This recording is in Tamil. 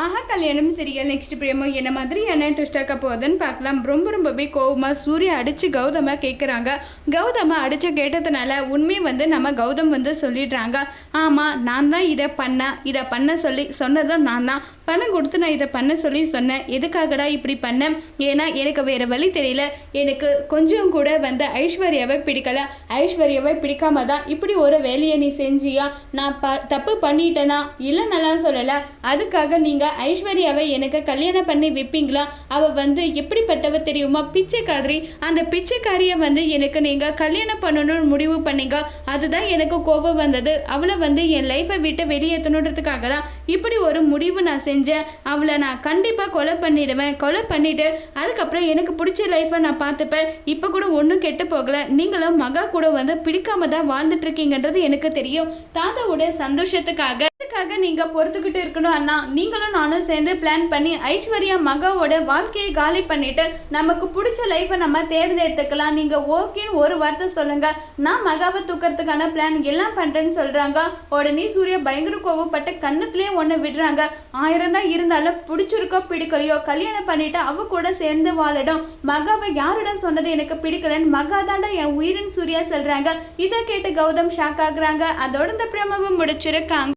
ஆஹா கல்யாணம் சீரியல் நெக்ஸ்ட் பிரேமோ என்ன மாதிரியான ட்விஸ்ட் போகுதுன்னு பார்க்கலாம். ரொம்ப ரொம்பவே கோவமாக சூர்யா அடித்து கௌதமாக கேட்குறாங்க கௌதமாக அடித்து கேட்டதுனால உண்மை வந்து நம்ம கௌதம் வந்து சொல்லிடுறாங்க. ஆமாம் நான் தான் இதை பண்ணேன். இதை பண்ண சொல்லி சொன்னதும் நான் தான். பணம் கொடுத்து நான் இதை பண்ண சொல்லி சொன்னேன். எதுக்காகடா இப்படி பண்ணேன்? ஏன்னா எனக்கு வேறு வழி தெரியல. எனக்கு கொஞ்சம் கூட வந்து ஐஸ்வர்யாவை பிடிக்கல. ஐஸ்வர்யாவை பிடிக்காம தான் இப்படி ஒரு வேலையை நீ செஞ்சியா? நான் ப தப்பு பண்ணிட்டேனா? இல்லை நல்லா சொல்லலை. அதுக்காக நீங்கள் ஐஸ்வர்யாவை எனக்கு கல்யாணம் பண்ணி வைப்பீங்களா? அவள் வந்து எப்படிப்பட்டவ தெரியுமா? பிச்சைக்காரி. அந்த பிச்சைக்காரியை வந்து எனக்கு நீங்கள் கல்யாணம் பண்ணணும்னு முடிவு பண்ணீங்க. அதுதான் எனக்கு கோபம் வந்தது. அவளை வந்து என் லைஃப்பை விட்டு வெளியேற்றணுன்றதுக்காக தான் இப்படி ஒரு முடிவு நான் செஞ்சேன். அவளை நான் கண்டிப்பாக கொலை பண்ணிடுவேன். கொலை பண்ணிவிட்டு அதுக்கப்புறம் எனக்கு பிடிச்ச லைஃப்பை நான் பார்த்துப்பேன். இப்போ கூட ஒன்றும் கெட்டு போகலை. நீங்களும் மகா கூட வந்து பிடிக்காம தான் வாழ்ந்துட்டு இருக்கீங்கன்றது எனக்கு தெரியும். தாத்தாவோட சந்தோஷத்துக்காக அதுக்காக நீங்க பொறுத்துக்கிட்டு இருக்கணும் அண்ணா. நீங்களும் நானும் சேர்ந்து பிளான் பண்ணி ஐஸ்வர்யா மகாவோட வாழ்க்கையை காலி பண்ணிட்டு நமக்கு பிடிச்ச லைஃப்பை நம்ம தேர்ந்தெடுத்துக்கலாம். நீங்க ஓகேன்னு ஒரு வார்த்தை சொல்லுங்க. நான் மகாவை தூக்கிறதுக்கான பிளான் எல்லாம் பண்றேன்னு சொல்றாங்க. உடனே சூர்யா பயங்கர கோவப்பட்டு கண்ணத்துலேயே ஒன்று விடுறாங்க. ஆயிரம் தான் இருந்தாலும் பிடிச்சிருக்கோ பிடிக்கலையோ கல்யாணம் பண்ணிட்டு அவ கூட சேர்ந்து வாழடும் மகாவை யாரோட சொன்னது எனக்கு பிடிக்கலன்னு மகா தாண்டா என் உயிரின் சூர்யா சொல்றாங்க. இதை கேட்டு கௌதம் ஷாக் ஆகுறாங்க. அதோட இந்த பிரமவும் முடிச்சிருக்காங்க.